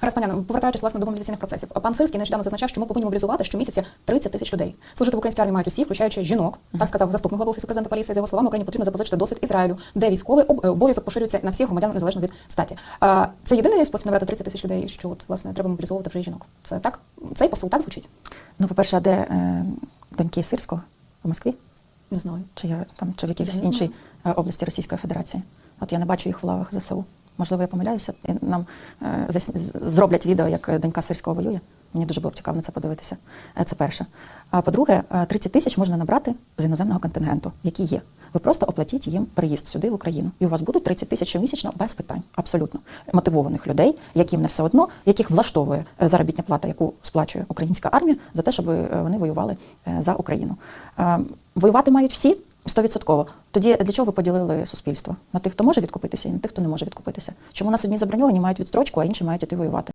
Пані повертаючись власне до мобілізаційних процесів. Пан Сирський нещодавно зазначав, що ми повинні мобілізувати щомісяця 30 тисяч людей. Служити в українській армії мають усі, включаючи жінок. Так сказав заступник голови офісу президента поліції. За його словами, Україні потрібно запозичити досвід Ізраїлю, де військовий е, обов'язок поширюється на всіх громадян незалежно від статі. А, це єдиний спосіб набрати 30 тисяч людей, що от власне треба мобілізовувати вже жінок. Це так цей посил так звучить? Ну, по-перше, а де е, доньки Сирського? В Москві? Не знаю. Чи я там чи в якійсь іншій е, області Російської Федерації? От я не бачу їх в лавах ЗСУ. Можливо, я помиляюся, і нам е, зроблять відео, як е, донька Сирського воює. Мені дуже було цікаво на це подивитися. Е, Це перше. А по-друге, е, 30 тисяч можна набрати з іноземного контингенту, який є. Ви просто оплатіть їм переїзд сюди в Україну, і у вас будуть 30 тисяч щомісячно без питань, абсолютно мотивованих людей, яким не все одно, яких влаштовує е, заробітня плата, яку сплачує українська армія, за те, щоб е, вони воювали е, за Україну. Е, Воювати мають всі. Стовідсотково. Тоді для чого ви поділили суспільство? На тих, хто може відкупитися, і на тих, хто не може відкупитися. Чому у нас одні заброньовані мають відстрочку, а інші мають іти воювати?